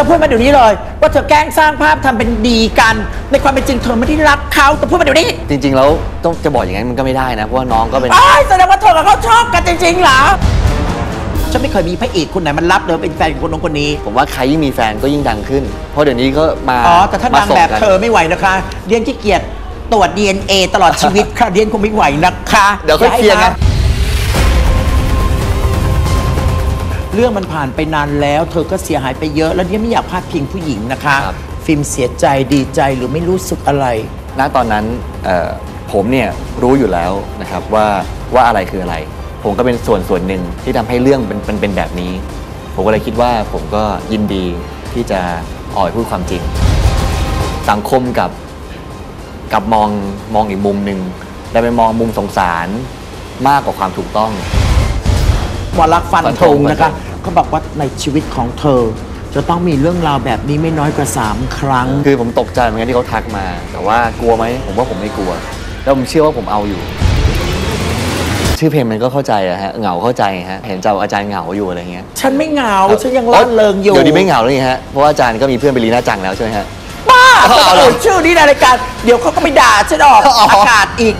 อพูดมาเดี๋ยวนี้เลย ว่าเธอแกล้งสร้างภาพทำเป็นดีกัน ในความเป็นจริงเธอไม่ได้รักเขาเธอพูดมาเดี๋ยวนี้จริง ๆ แล้วต้องจะบอกอย่างนั้นมันก็ไม่ได้นะ เพราะว่าน้องก็เป็น อ้ายแสดงว่าเธอกับเขาชอบกันจริงๆเหรอฉันไม่เคยมีพระเอกคนไหนมันรับเลยว่าเป็นแฟนของคนนู้นคนนี้ ผมว่าใครยิ่งมีแฟนก็ยิ่งดังขึ้น เพราะเดี๋ยวนี้ก็มาอ๋อแต่ถ้าดังมส่แบบกันเธอไม่ไหวนะคะเรียนขี้เกียจตรวจ DNA ตลอดชีวิตค่ะเรียนคงไม่ไหวนะคะเดี๋ยวค่อยเคลียร์น เรื่องมันผ่านไปนานแล้ว เธอก็เสียหายไปเยอะ แล้วเนี่ยไม่อยากพลาดพิงผู้หญิงนะคะ ครับ ฟิล์มเสียใจดีใจหรือไม่รู้สึกอะไร ณตอนนั้นเอ่อผมเนี่ยรู้อยู่แล้วนะครับว่าว่าอะไรคืออะไร ผมก็เป็นส่วนส่วนหนึ่งที่ทำให้เรื่องเป็นเป็นเป็นแบบนี้ ผมก็เลยคิดว่าผมก็ยินดีที่จะออกไปพูดความจริง สังคมกับกับมองมองอีกมุมหนึ่งแต่ไปมองมุมสงสารมากกว่าความถูกต้อง หมอรักษณ์ฟันฟันธธงงนะคะฟันธงเขาบอกว่าในชีวิตของเธอ จะต้องมีเรื่องราวแบบนี้ไม่น้อยกว่า 3 ครั้ง คือผมตกใจเหมือนกันที่เขาทักมา แต่ว่ากลัวไหมผมว่าผมไม่กลัว แล้วผมเชื่อว่าผมเอาอยู่ ชื่อเพลงมันก็เข้าใจอะฮะเหงาเข้าใจฮะเห็นเจ้าอาจารย์เหงาอยู่อะไรเงี้ยฉันไม่เหงาครับฉันยังร่าเริงอยู่เดี๋ยวนี้ไม่เหงาแล้วนี่ฮะเพราะว่าอาจารย์ก็มีเพื่อนเป็นลีน่าจังแล้วใช่ไหมฮะบ้าเอาเขาเหรอ เอ่ยชื่อนี้ในรายการเดี๋ยวเขาก็ไม่ด่าฉันออกอ๋อออากาศอีก